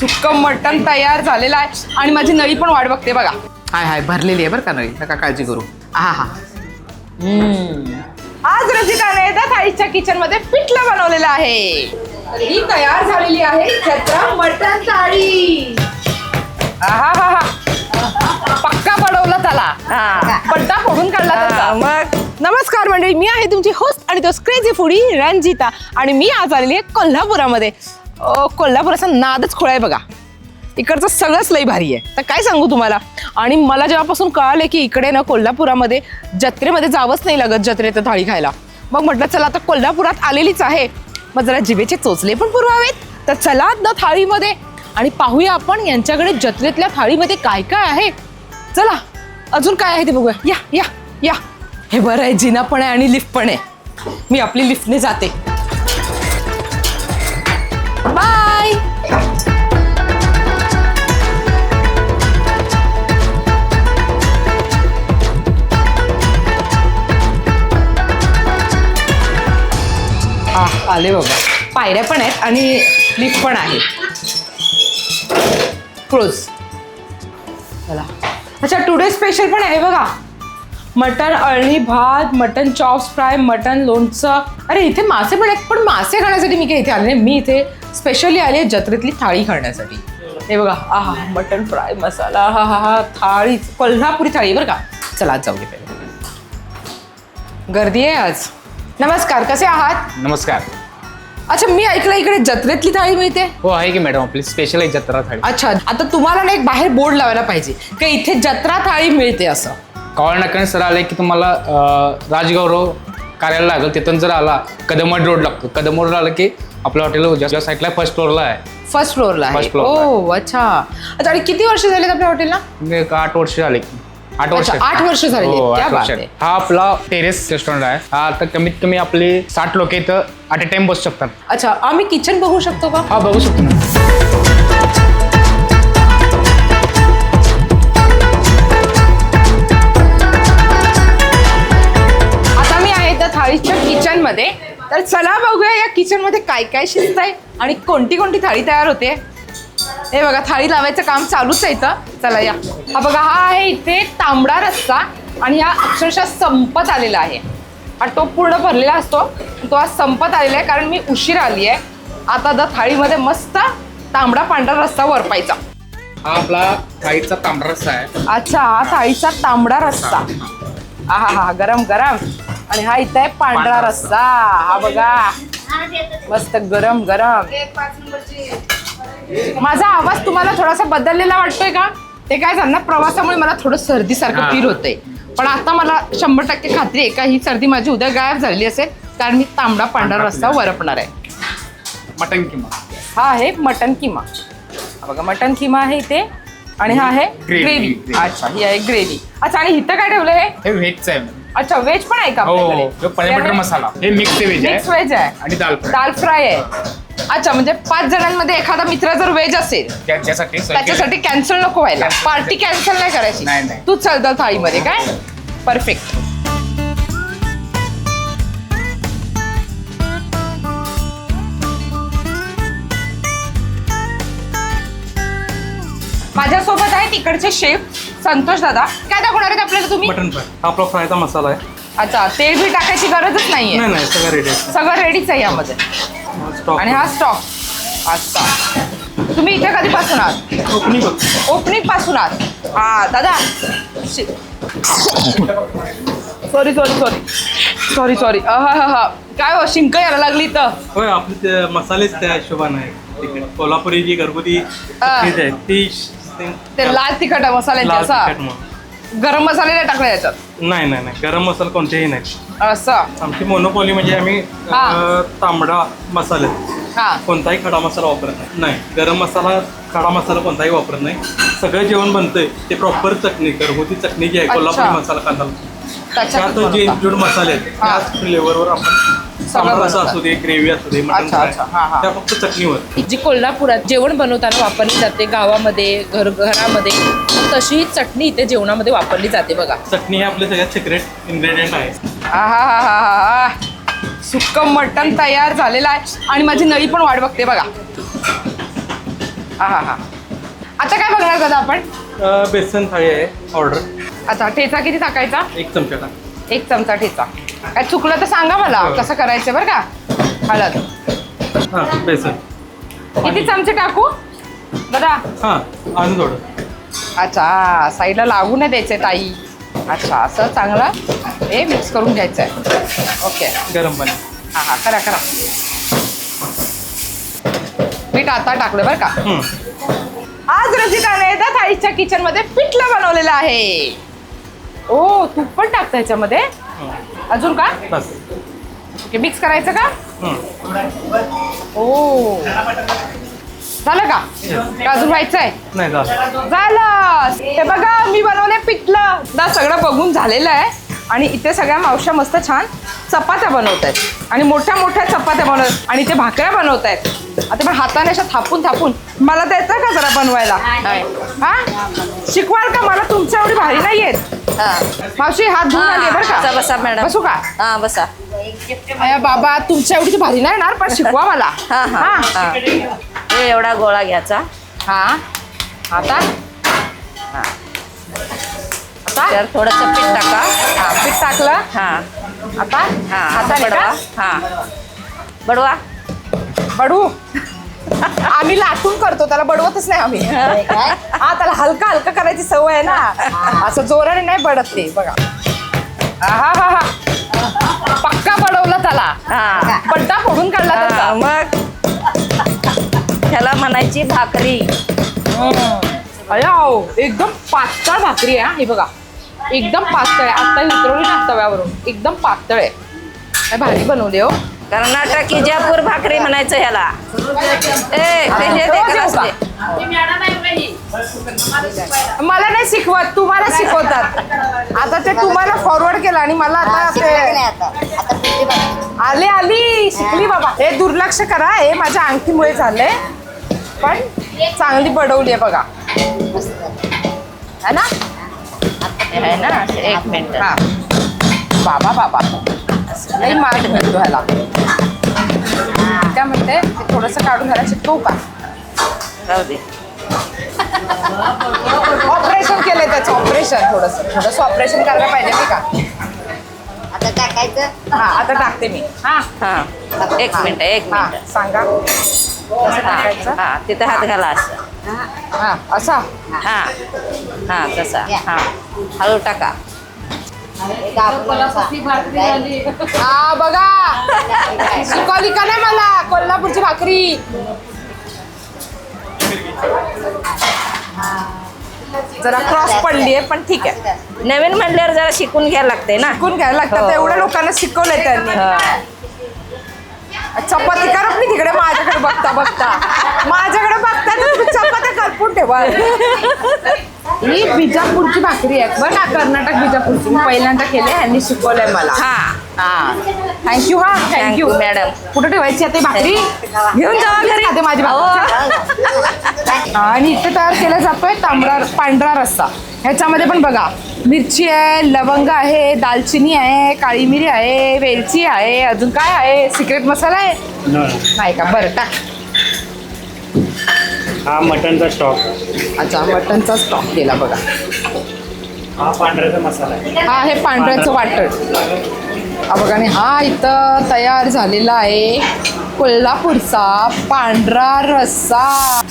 सुक्क मटण तयार झालेलं आहे. आणि माझी नळी पण वाट बघते बघा. हाय हाय भरलेली आहे बरं का नळी. नका काळजी करू. हा हा. आज रसिकाने त्या थाळीच्या किचनमध्ये पिठलं बनवलेलं आहे. ही तयार झालेली आहे जत्रा मटण थाळी. आहा हा हा पक्का पडवला त्याला. हा. पट्टा फोडून काढला त्याचा. मग? नमस्कार मंडळी मी आहे तुमची होस्ट आणि तो क्रेझी फुडी रंजिता. आणि मी आज आलेली आहे कोल्हापुरामध्ये. अं, कोल्हापुराचा नादच खोळा आहे बघा. इकडचं सगळंच लई भारी आहे. तर काय सांगू तुम्हाला? आणि मला जेव्हापासून कळालं की इकडे ना कोल्हापुरामध्ये जत्रेमध्ये जावंच नाही लागत जत्रेत थाळी खायला. मग म्हटलं चला आता कोल्हापुरात आलेलीच आहे. मग जरा जिभेचे चोचले पण पुरवावेत. तर चला ना थाळीमध्ये. आणि पाहूया आपण यांच्याकडे जत्रेतल्या थाळीमध्ये काय काय आहे. चला अजून काय आहे ते बघूया. या या या. हे बरं आहे जिना पण आहे आणि लिफ्ट पण आहे. मी आपली लिफ्टने जाते. बाय. आले बाबा पायऱ्या पण आहेत आणि लिफ्ट पण आहे. क्लोज चला. अच्छा टुडे स्पेशल पण आहे बघा. मटन अळणी भात मटन चॉप्स फ्राय मटन लोणचं. अरे इथे मासे पण आहेत पण मासे खाण्यासाठी मी काही इथे आले नाही? मी इथे स्पेशली आले आहे जत्रेतली थाळी खाण्यासाठी. हे बघा आहा मटन फ्राय मसाला हा हा हा थाळी कोल्हापुरी थाळी बरं का? चला आज जाऊ दे पहिले. गर्दी आहे आज. नमस्कार कसे आहात? नमस्कार. अच्छा मी ऐकलं इकडे जत्रेतली थाळी मिळते? हो आहे की मॅडम आपली स्पेशल आहे जत्रा थाळी. अच्छा आता तुम्हाला ना एक बाहेर बोर्ड लावायला पाहिजे की इथे जत्रा थाळी मिळते असं. कॉल नाकाने सर आले की तुम्हाला अं, राजगौरव कार्यालय लागेल तिथून जर आला कदमवाडी रोड लागतो. कदम रोड आला की आपलं हॉटेल ज्या साईडला फर्स्ट फ्लोअरला आहे. फर्स्ट फ्लोअरला First floor ला. ओ अच्छा. अच्छा आणि किती वर्ष झालेत आपल्या हॉटेलला म्हणजे एक आठ वर्ष झाले. आठ वर्ष. अच्छा, आठ वर्ष आहेत. हो, क्या आठ बात वर्ष. आहे. हा आपला टेरेस रेस्टॉरंट आहे. हा आता कमीत कमी आपले साठ लोक इथं ॲट अ टाइम बसू शकतात. अच्छा आम्ही किचन बघू शकतो का? हा बघू शकतो ना. आता मी आहे त्या थाळीच्या किचनमध्ये. तर चला बघूया या किचनमध्ये काय काय शिजत आहे आणि कोणती कोणती थाळी तयार होते. हे बघा थाळी लावायचं काम चालूच आहे इथं. चला या. हा बघा हा आहे इथे तांबडा रस्सा आणि हा अक्षरशः संपत आलेला आहे. हा टोप पूर्ण भरलेला असतो. तो आज संपत आलेला आहे कारण मी उशीर आली आहे. आता द थाळीमध्ये मस्त तांबडा पांढरा रस्सा वरपायचा. हा आपला थाळीचा तांबडा रस्सा आहे. अच्छा हा थाळीचा तांबडा रस्सा. हा. हा हा गरम गरम. आणि हा इथं आहे पांढरा रस्सा. हा बघा. मस्त गरम गरम. माझा आवाज तुम्हाला थोडासा बदललेला वाटतोय का? ते काय झालं ना प्रवासामुळे मला थोडं सर्दीसारखं. फील होतंय. पण आता मला शंभर टक्के खात्री आहे का ही सर्दी माझी उद्या गायब झालेली असेल कारण मी तांबडा पांढरा रस्सा वरपणार आहे. मटन किंवा हा आहे मटन किमा. हा बघा मटन किमा आहे इथे. आणि हा आहे ग्रेव्ही. अच्छा ही आहे ग्रेव्ही. अच्छा आणि इथं काय ठेवलं हे हे व्हेजचं आहे. अच्छा व्हेज पण आहे का हो हो हे पनीर बटर मसाला. हे मिक्स व्हेज मिक्स आहे व्हेज आहे. आणि दाल फ्राय. दाल फ्राय आहे. अच्छा म्हणजे पाच जणांमध्ये एखादा मित्र जर व्हेज असेल त्याच्यासाठी कॅन्सल नको व्हायला. Cancel. पार्टी कॅन्सल नाही करायची. नाही, नाही. तूच चालतं थाळीमध्ये काय? परफेक्ट माझ्यासोबत आहे तिकडचे शेफ संतोष दादा. काय दाखवणार आहेत आपल्याला तुम्ही? Mutton fry. हा आपला फ्रायचा मसाला आहे. अच्छा तेल बी टाकायची गरजच नाहीये. नाही नाही सगळं रेडी आहे. सगळं रेडीच आहे यामध्ये. स्टॉक आणि हा स्टॉक अच्छा. तुम्ही इथे कधीपासून आहात? ओपनिंग बघ. ओपनिंगपासून आहात. हा दादा. Sorry sorry sorry sorry sorry हा काय हो शिंक यायला लागली तर होय आपले ते मसालेच त्या हिशोबाने आहे तिकडे कोल्हापुरी जी घरगुती हा. चटणीच आहे ती ती- ते लाल तिखट मसाल्याचे लाल असा. मग. गरम मसाले नाही टाकले याच्यात नाही नाही नाही. गरम मसाला कोणतेही नाही. असं. आमची मोनोपॉली म्हणजे आम्ही हा. अं, तांबडा मसाले. हा. कोणताही खडा मसाला वापरत नाही. नाही गरम मसाला खडा मसाला कोणताही वापरत नाही. सगळं जेवण बनतंय. ते प्रॉपर चटणी घरगुती चटणी जी आहे अच्छा. कोल्हापुरी मसाला कांदा त्याच्यात त्यात जे बनवता. इंक्लूड मसाले आहेत. त्याच फ्लेवरवर आपण सगळं तांबडा रस्सा बनवतात. असू दे ग्रेव्ही असू दे मटन अच्छा, अच्छा. हा, हा. त्या फक्त चटणीवर. जी कोल्हापुरात जेवण बनवताना वापरली जाते गावामध्ये घर घरामध्ये तशी ही चटणी इथे जेवणामध्ये वापरली जाते बघा. चटणी हे आपले सगळ्यात सिक्रेट इन्ग्रेडियंट आहे. सुक्क मटण तयार झालेलं आहे. आणि माझी नळी पण वाट बघते बघा. हा हा हा. आता काय बघणार दादा आपण? अं, बेसन थाळी आहे ऑर्डर. आता ठेचा किती टाकायचा? एक चमचा टाक. एक चमचा ठेचा. काय चुकलं तर सांगा मला. कसं करायचं बरं का? हळद. हां बेसन. किती चमचे टाकू? दादा हां आणि थोडं. अच्छा साईडला लागू नाही द्यायचंय ताई. अच्छा असं चांगलं हे मिक्स करून घ्यायचं आहे ओके. गरम पाणी. हा हा करा करा. मीठ आता टाकलं बरं का. आज रसिकाने त्या थाळीच्या किचनमध्ये पिठलं बनवलेलं आहे. ओ तूप पण टाकतं ह्याच्यामध्ये हं. अजून का? बस. ओके मिक्स करायचं का? हं. ओ. झालं का? अजून व्हायचंय? नाही झालं. झालं. हे बघा मी बनवलंय पिठलं. ना सगळं बघून झालेलं आहे. आणि इथे सगळ्या मावश्या मस्त छान चपात्या बनवत आहेत आणि मोठ्या मोठ्या चपात्या बनवत आणि ते भाकऱ्या बनवत आहेत आता पण हाताने अशा थापून थापून. मला तर येतं का जरा बनवायला? हा? शिकवाल का मला? तुमच्या एवढी भारी नाही येत मावशी हात धुवून आली बरं बसा का बसा मॅडम. बसू का? हा बसा. अय बाबा तुमच्या एवढी तर भारी नाही येणार पण शिकवा मला. हा हा हा. हे. एवढा गोळा घ्यायचा. हा. आता. आता? तर थोडस पीठ टाका. हा, पीठ टाकलं. हा. आता? हा हाताने बडवा. का? हा. बडवा. बडू. आम्ही लाटून करतो त्याला बडवतच नाही आम्ही. हा त्याला हलका हलका करायची सवय आहे ना. असं जोराने नाही बडत ते बघा. हा हा हा पक्का बडवला त्याला. हा. पड्डा फोडून काढला त्याचा. मग? ह्याला म्हणायची भाकरी. अयो एकदम पातळ भाकरी आहे हा, बघा. एकदम पातळ आहे. आता उतरवली ना तव्यावरून. एकदम पातळ आहे. भारी बनवली हो. कर्नाटक इजापूर भाकरी म्हणायचं ह्याला. ए हे. मला नाही शिकवत तुम्हाला शिकवतात. आता ते तुम्हाला फॉरवर्ड केलं आणि मला आता ते आले आली शिकली बाबा. हे दुर्लक्ष करा हे माझ्या अंगठीमुळे झालंय. पण चांगली बडवली आहे बघा. है ना? हे आहे ना एक मिनिट. हा बाबा बाबा. नाही मार्क मिळतो ह्याला काय म्हणते? ते थोडंसं काढून ह्याला चिटकवू का? राहू दे. ऑपरेशन केलंय त्याचं ऑपरेशन थोडंसं. थोडंसं ऑपरेशन करायला पाहिजे नाही का. आता टाकायचं? हा आता टाकते मी. हा. हा. एक मिनिट एक हा मिनिट. सांगा. कसं टाकायचं? हा तिथे हात घाला असं. हा असा? हा. हा तसा. हा. हळू टाका. हा बघा. शिकवली का नाही मला? कोल्हापूरची भाकरी. जरा क्रॉस पडली आहे पण ठीक आहे. नवीन म्हणल्यावर जरा शिकून घ्यायला लागते ना. शिकून घ्यायला लागतात. हो. एवढ्या लोकांना शिकवलंय त्यांनी. हा. चपाती करत मी तिकडे माझ्याकडे बघता बघता. माझ्याकडे बघता तर चपात्या करपून ठेवा. ही बिजापूरची भाकरी आहे. बरं का कर्नाटक बिजापूरची. मी पहिल्यांदा केले ह्यांनी शिकवलंय मला. हा. हा. थँक्यू हा. Thank you madam. कुठे ठेवायची आता ही भाकरी? घेऊन जावा घरी. खाते माझी भाकरी. आणि इथे तयार केला जातोय तांबडा पांढरा रस्सा. ह्याच्यामध्ये पण बघा मिरची आहे लवंग आहे दालचिनी आहे काळी मिरी आहे वेलची आहे अजून काय आहे? सिक्रेट मसाला आहे? नाही का? बरं टाक. हा मटनचा स्टॉक अच्छा मटनचा स्टॉक केला बघा. हा पांढऱ्याचा मसाला आहे. हा हे पांढऱ्याचं वाटण. हा बघा आणि हा इथं तयार झालेला आहे कोल्हापूरचा पांढरा रस्सा.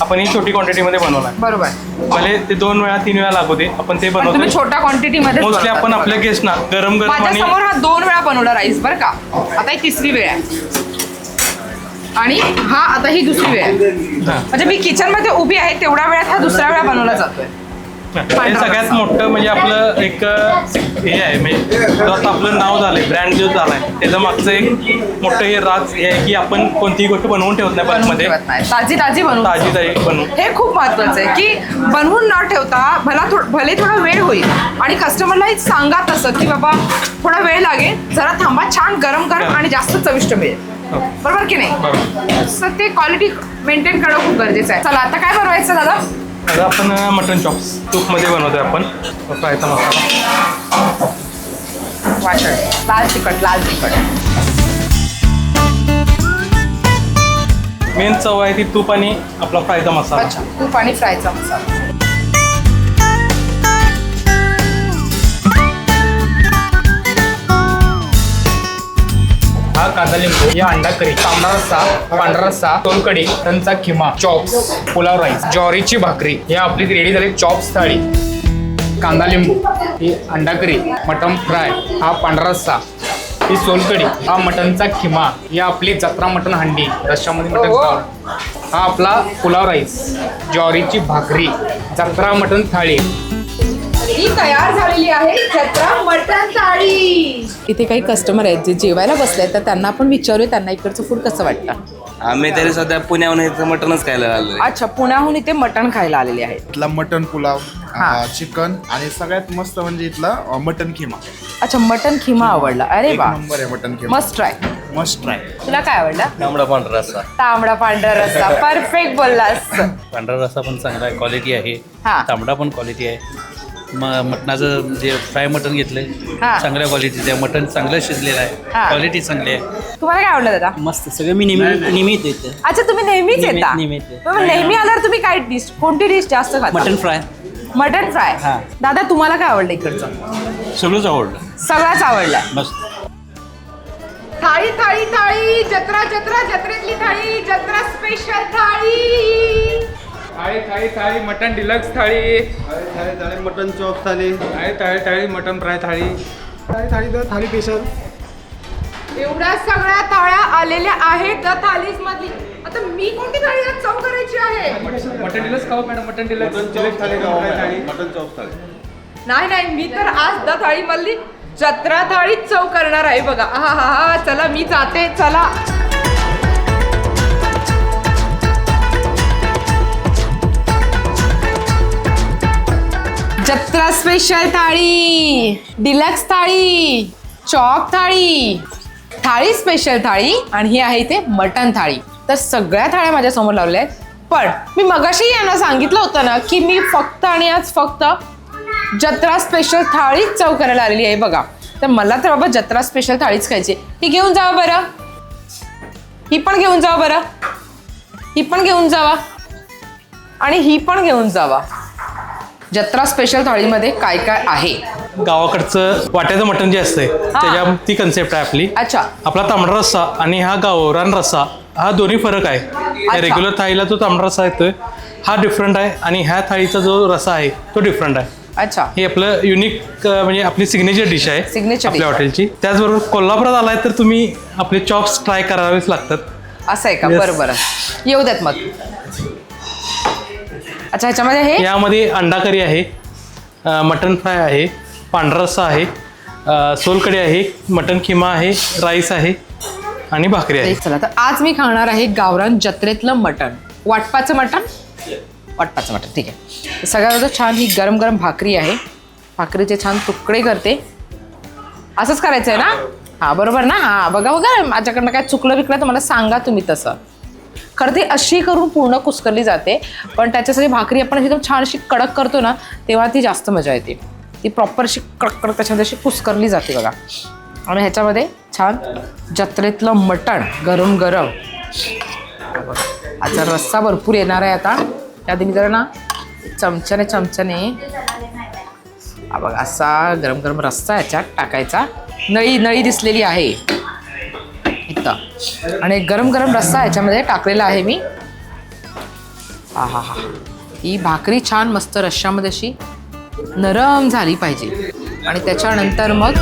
आपण ही छोटी क्वांटिटीमध्ये बनवला आहे बरोबर. भले ते दोन वेळा तीन वेळा लागू दे आपण ते बनवतो. छोट्या क्वांटिटी मध्ये मोस्टली आपण आपल्या गेस्टना गरम गरम समोर हा दोन वेळा बनवला राईस बरं का. आता ही तिसरी वेळ आहे. आणि हा आता ही दुसरी वेळ. आहे. म्हणजे मी किचनमध्ये उभी आहे तेवढ्या वेळात हा दुसऱ्या वेळा बनवला जातोय. हे. सगळ्यात मोठं म्हणजे आपलं एक हे आहे म्हणजे जो आता आपलं नाव झालंय ब्रँड जो झालाय त्याचं मागचं एक मोठं हे राज हे आहे की आपण कोणतीही गोष्ट बनवून ठेवत नाही बनवून बल्कमध्ये ठेवत नाही. ताजी ताजी बनवून ताजी ताजी बनवून. हे खूप महत्वाचं आहे की बनवून न ठेवता भला थोड भले थोडा वेळ होईल आणि कस्टमरलाही सांगा तसं की बाबा थोडा वेळ लागेल जरा थांबा छान गरम गरम आणि जास्त चविष्ट मिळेल. बरोबर की नाही? तर ते क्वालिटी मेंटेन करणं खूप गरजेचं आहे. चला आता काय बनवायचं दादा? आता आपण मटन चॉप्स तूपमध्ये बनवतोय आपण. फ्रायचा मसाला वाटण. लाल तिखट लाल तिखट. मेन चव आहे ती तूप आणि आपला फ्रायचा मसाला. अच्छा तूप आणि फ्रायचा मसाला. हा कांदा लिंबू या अंडा करी तांबडा रस्सा पांढरा रस्सा सोलकडी त्यांचा खिमा चॉप्स पुलाव राईस ज्वारीची भाकरी हे आपली रेडी झाली चॉप्स थाळी कांदा लिंबू ही अंडा करी मटन फ्राय हा पांढरा रस्सा ही सोलकडी हा मटनचा खिमा ही आपली जत्रा मटन हंडी रश्श्यामध्ये मटन. फ्राय. हा आपला पुलाव राईस ज्वारीची भाकरी जत्रा मटन थाळी ही तयार झालेली आहे जत्रा मटण थाळी इथे काही कस्टमर आहेत जे जेवायला बसले तर त्यांना आपण विचारूया त्यांना इकडचं फूड कसं वाटतं. आम्ही तरी सध्या पुण्याहून इथं मटनच खायला आलोय अच्छा पुण्याहून इथे मटण खायला आलेले आहेत इथला मटन पुलाव हा. चिकन आणि सगळ्यात मस्त म्हणजे इथला अ, मटन खिमा. अच्छा मटण खिमा आवडला. अरे एक वा. नंबर आहे मटन खिमा. मस्त ट्राय मस्ट ट्राय तुला काय आवडला? तांबडा पांढरा रस्सा. तांबडा पांढरा रस्सा. परफेक्ट बोललास. पांढरा रस्सा पण चांगला आहे क्वालिटी आहे. हा. तांबडा पण क्वालिटी आहे. म मटणाचं जे फ्राय मटण घेतलंय हा. चांगल्या क्वालिटीचं आहे मटण चांगलं शिजलेलं आहे. हा. क्वालिटी चांगली आहे. तुम्हाला काय आवडलं दादा? मस्त. सगळं मी नेहमी नेहमी येतो इथं. अच्छा तुम्ही नेहमीच नेहमी- येता? नेहमी येते. मग नेहमी आल्यावर तुम्ही काय डिश कोणती डिश जास्त खाता? Mutton fry. Mutton fry. हा. दादा तुम्हाला काय आवडलं इकडचं? सगळंच आवडलं. सगळाच आवडलाय मस्त. थाळी थाळी थाळी जत्रा जत्रा जत्रेतली थाळी जत्रा स्पेशल थाळी. थाळी थाळी थाळी मटन डिलक्स थाळी. मटन चॉप थाली थाळी. थाळी थाळी मटन फ्राय थाळी. थाळी थाळी तर थाली स्पेशल एवढ्या सगळ्या थाळ्या आलेल्या आहेत द थालीज मधली. आता मी कोणती थाळी आज चव करायची आहे? मटन डिलक्स खाऊ madam mutton deluxe mutton chop थाली नाही नाही मी तर आज द थाळी मधली जत्रा थाळी चव करणार आहे बघा. हा हा हा चला मी जाते चला. स्पेशल थाळी डिलक्स थाळी चॉक थाळी थाळी स्पेशल थाळी आणि ही आहे इथे मटन थाळी. तर सगळ्या थाळ्या माझ्यासमोर लावल्या आहेत. पण मी मगाशी यांना सांगितलं होतं ना की मी फक्त आणि आज फक्त जत्रा स्पेशल थाळीच चव करायला आलेली आहे बघा. तर मला तर बाबा जत्रा स्पेशल थाळीच खायची ही घेऊन जावा बरं. ही पण घेऊन जावा बरं. ही पण घेऊन जावा. आणि ही पण घेऊन जावा. जत्रा स्पेशल थाळीमध्ये काय काय आहे? गावाकडचं वाट्याचं मटण जे असतंय त्याच्या ती कन्सेप्ट आहे आपली. अच्छा. आपला तांबडा रस्सा आणि हा गावरान रस्सा हा दोन्ही फरक आहे. रेग्युलर थाळीला जो तांबडा रस्सा येतोय हा डिफरंट आहे आणि ह्या थाळीचा जो रस्सा आहे तो डिफरंट आहे. अच्छा. हे आपलं युनिक म्हणजे आपली सिग्नेचर डिश आहे Signature आपल्या. हॉटेलची त्याचबरोबर कोल्हापुरात आलाय तर तुम्ही आपले चॉप्स ट्राय करावेच लागतात. असं आहे का? Yes. बरं बरं. येऊ द्यात मग. अच्छा ह्याच्यामध्ये हे? यामध्ये अंडा करी आहे अ, मटन फ्राय आहे पांढरा रस्सा आहे अ, सोलकढी आहे मटन किमा आहे राईस आहे आणि भाकरी आहे. चला तर आज मी खाणार आहे गावरान जत्रेतलं मटण. वाटपाचं मटण? वाटपाचं मटण ठीक आहे. सगळ्यात अगोदर छान ही गरम गरम भाकरी आहे. भाकरीचे छान तुकडे करते. असंच करायचं आहे ना? हां बरोबर ना? हां बघा बघा माझ्याकडनं काय चुकलं बिकलं तर मला सांगा तुम्ही तसं. खरं ती अशी करून पूर्ण कुस्करली जाते. पण त्याच्यासाठी भाकरी आपण एकदम छान अशी कडक करतो ना तेव्हा ती जास्त मजा येते. ती प्रॉपर अशी कडक कडक त्याच्यामध्ये अशी कुस्करली जाते बघा. आणि ह्याच्यामध्ये छान जत्रेतलं मटण गरम गरम. आता रस्सा भरपूर येणार आहे आता. त्याआधी मी जरा ना चमच्याने चमच्याने बघा असा गरम गरम रस्सा ह्याच्यात टाकायचा. नळी नळी दिसलेली आहे. होता आणि गरम गरम रस्सा याच्यामध्ये टाकलेला आहे मी. हा हा हा. ही भाकरी छान मस्त रश्श्यामध्ये अशी नरम झाली पाहिजे. आणि त्याच्यानंतर मग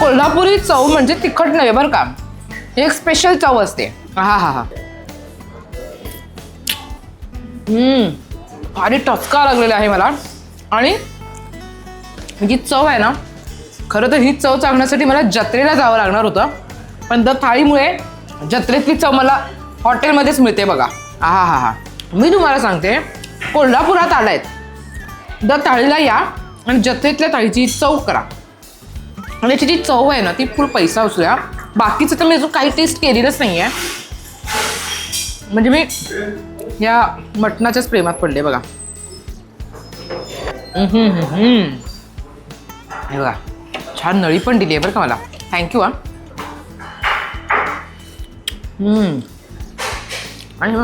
कोल्हापुरी चव म्हणजे तिखट नाही बरं का? ही एक स्पेशल चव असते. हा हा हा. भारी टचका लागलेला आहे मला. आणि जी चव आहे ना खरं तर ही चव चांगण्यासाठी मला जत्रेला जावं लागणार होतं. पण द थाळीमुळे जत्रेतली चव मला हॉटेलमध्येच मिळते बघा. हा हा हा. मी तुम्हाला सांगते कोल्हापुरात आलायत द थाळीला या आणि जत्रेतल्या थाळीची चव करा. आणि त्याची जी चव आहे ना ती फुल पैसा असूया बाकीचं तर मी अजून काही टेस्ट केलेलंच नाही आहे म्हणजे मी या मटणाच्याच प्रेमात पडले बघा. हे बघा छान नळी पण दिली आहे बरं का मला. थँक्यू हा. हम्म. आणि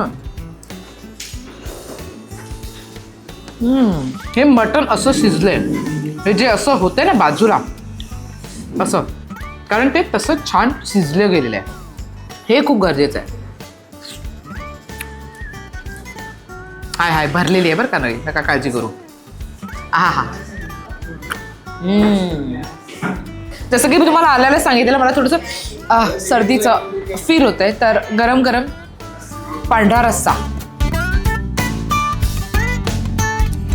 हे मटण असं शिजलंय. हे जे असं होतंय ना बाजूला असं. कारण ते तसं छान शिजलं गेलेलं आहे. हे खूप गरजेचं आहे. हाय हाय भरलेली आहे बरं का नळी. नका काळजी करू. हा हा. जसं की मी तुम्हाला आल्याला सांगितलं मला थोडंसं सर्दीचं फील होत आहे तर गरम गरम पांढरा रस्सा.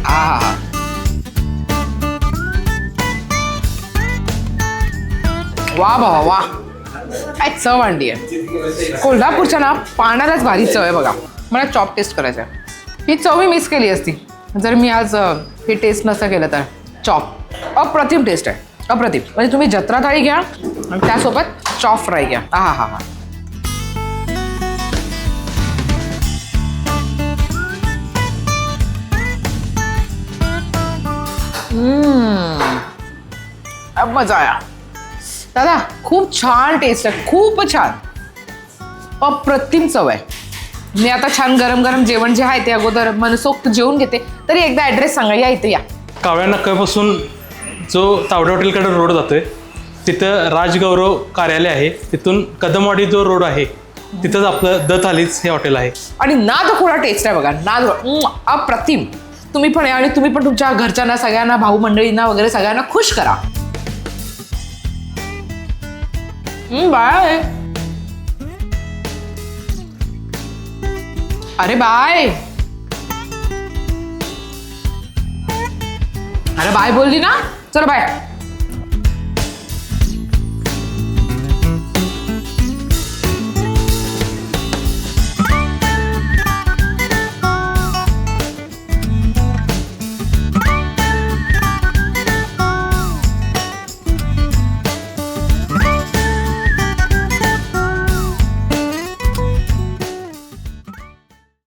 हा हा वा बाबा वा काय चव आणली आहे. कोल्हापूरच्या ना पाण्यालाच भारी चव आहे बघा. मला चॉप टेस्ट करायचं आहे. ही चवही मिस केली असती. जर मी आज हे टेस्ट नसतं केलं तर. चॉप अप्रतिम टेस्ट आहे. अप्रतिम. म्हणजे तुम्ही जत्रा थाळी घ्या आणि त्यासोबत चॉप फ्राय घ्या. हा हा हा. अब मजा आया. दादा खूप छान टेस्ट आहे. खूप छान. अप्रतिम चव आहे. मी आता छान गरम गरम जेवण जे आहे ते अगोदर मनसोक्त जेवून घेते. तरी एकदा ॲड्रेस सांगा या इथे या. कावळ्या नक्कापासून जो तावडे हॉटेलकडे रोड जातोय तिथं राजगौरव कार्यालय आहे. तिथून कदमवाडी जो रोड आहे तिथंच आपलं द थालीच हे हॉटेल आहे. आणि नाद खोडा टेस्ट आहे बघा नाद उम्म, अप्रतिम. तुम्ही पण या आणि तुम्ही पण तुमच्या घरच्यांना सगळ्यांना भाऊ मंडळींना वगैरे सगळ्यांना खुश करा. बाय. अरे बाय. अरे बाय बोलली ना? चल बाय.